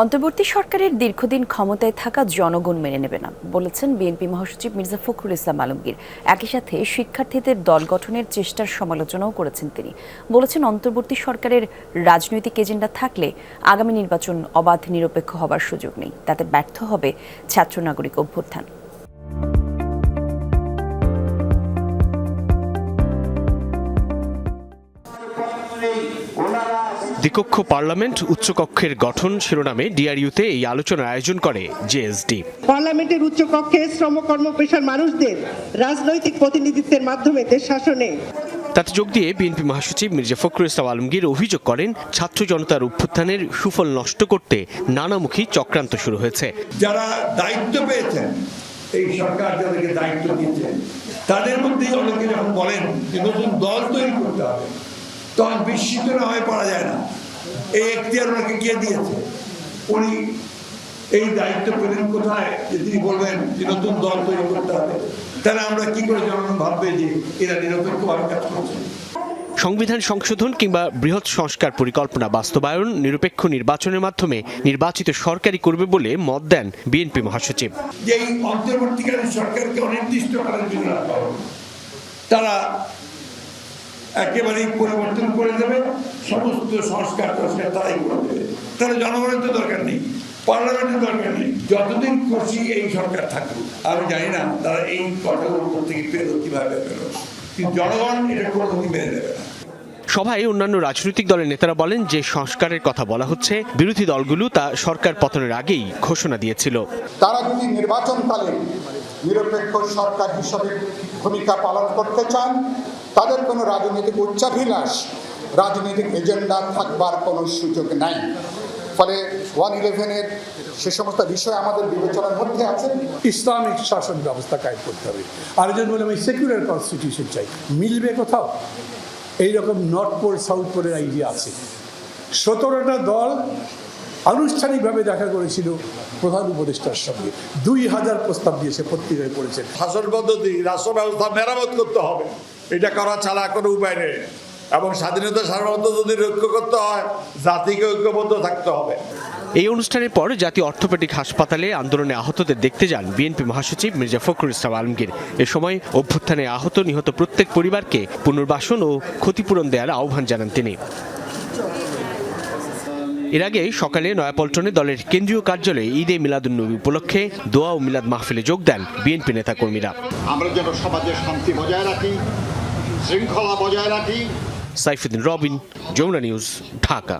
অন্তর্বর্তী সরকারের দীর্ঘদিন ক্ষমতায় থাকা জনগণ মেনে নেবে না, বলেছেন বিএনপি মহাসচিব মির্জা ফখরুল ইসলাম আলমগীর। একই সাথে শিক্ষার্থীদের দল গঠনের চেষ্টার সমালোচনাও করেছেন তিনি। বলেছেন, অন্তর্বর্তী সরকারের রাজনৈতিক এজেন্ডা থাকলে আগামী নির্বাচন অবাধ নিরপেক্ষ হবার সুযোগ নেই। তাতে ব্যর্থ হবে ছাত্র নাগরিক অভ্যুত্থান। দ্বিকক্ষ পার্লামেন্ট উচ্চকক্ষের গঠন শিরোনামে ডিআরইউতে এই আলোচনার আয়োজন করে জেএসডি। পার্লামেন্টের উচ্চকক্ষে শ্রম কর্ম পেশার মানুষদের রাজনৈতিক প্রতিনিধিত্বের মাধ্যমে দেশ শাসনে। তাতে যোগ দিয়ে বিএনপি মহাসচিব মির্জা ফখরুল ইসলাম আলমগীর অভিযোগ করেন ছাত্র জনতার অভ্যুত্থানের সুফল নষ্ট করতে নানামুখী চক্রান্ত শুরু হয়েছে। যারা দায়িত্ব পেয়েছেন এই সরকার যাদেরকে দায়িত্ব দিয়েছেন তাদের মধ্যেই অনেকে যখন বলেন যে নতুন দল তৈরি করতে হবে তখন বিস্মিত না হয়ে পারা যায় না। এই এখতিয়ার ওনাকে কে দিয়েছে? উনি এই দায়িত্ব পেলেন কোথায়? যে তিনি বলবেন যে নতুন দল তৈরি করতে হবে। তাহলে আমরা কি করে জনগণ ভাববে যে এরা নিরপেক্ষভাবে কাজ করছে? সংবিধান সংশোধন কিংবা বৃহৎ সংস্কার পরিকল্পনা বাস্তবায়ন নিরপেক্ষ নির্বাচনের মাধ্যমে নির্বাচিত সরকারি করবে বলে মত দেন বিএনপি মহাসচিব। যে এই অন্তর্বর্তীকালীন সরকারকে অনির্দিষ্টকালের জন্য তারা একেবারেই পরিবর্তন করে দেবে। সমস্ত সংস্কার টস্কার তারাই করে দেবে। তাহলে জনগণের তো দরকার নেই পার্লামেন্টের দরকার নেই। যতদিন খুশি এই সরকার থাকুক আমি জানি না তারা এই কথাগুলোর উপর থেকে পেরো কীভাবে পেরো কিন্তু জনগণ এটা কোনোদিন মেনে নেবে না। সভায় অন্যান্য রাজনৈতিক দলের নেতারা বলেন যে সংস্কারের কথা বলা হচ্ছে বিরোধী দলগুলো তা সরকার পতনের আগেই ঘোষণা দিয়েছিল। তারা যদি নির্বাচনকালে নিরপেক্ষ সরকার হিসাবে ভূমিকা পালন করতে চান তাদের কোনো রাজনৈতিক উচ্চাভিলাষ রাজনৈতিক এজেন্ডা থাকবার কোনো সুযোগ নাই। ফলে ওয়ান ইলেভেনের সে সমস্ত বিষয় আমাদের বিবেচনার মধ্যে আছে। ইসলামিক শাসন ব্যবস্থা কায়েম করতে হবে। আরেকজন বলে আমি সেকুলার কনস্টিটিউশন চাই। মিলবে কোথাও? এইরকম নর্থ পোল সাউথ পোলের আইডিয়া আছে। সতেরোটা দল আনুষ্ঠানিকভাবে দেখা করেছিল প্রধান উপদেষ্টার সঙ্গে। দুই হাজার প্রস্তাব দিয়েছে পত্রিকায় পড়েছেন শাসন পদ্ধতি রাষ্ট্র ব্যবস্থা মেরামত করতে হবে। এটা করা ছাড়া কোনো উপায় নেই। এবং স্বাধীনতা সার্বভৌমত্ব যদি রক্ষা করতে হয় জাতিকে ঐক্যবদ্ধ থাকতে হবে। এই অনুষ্ঠানের পর জাতীয় অর্থোপেডিক হাসপাতালে আন্দোলনে আহতদের দেখতে যান বিএনপি মহাসচিব মির্জা ফখরুল ইসলাম আলমগীর। এ সময় অভ্যুত্থানে আহত নিহত প্রত্যেক পরিবারকে পুনর্বাসন ও ক্ষতিপূরণ দেওয়ার আহ্বান জানান তিনি। এর আগে সকালে নয়াপল্টনে দলের কেন্দ্রীয় কার্যালয়ে ঈদে মিলাদুন্নবী উপলক্ষে দোয়া ও মিলাদ মাহফিলে যোগ দেন বিএনপি নেতাকর্মীরা। আমরা যেন সমাজে শান্তি বজায় রাখি শৃঙ্খলা বজায় রাখি। সাইফুদ্দিন রবিন যমুনা নিউজ ঢাকা।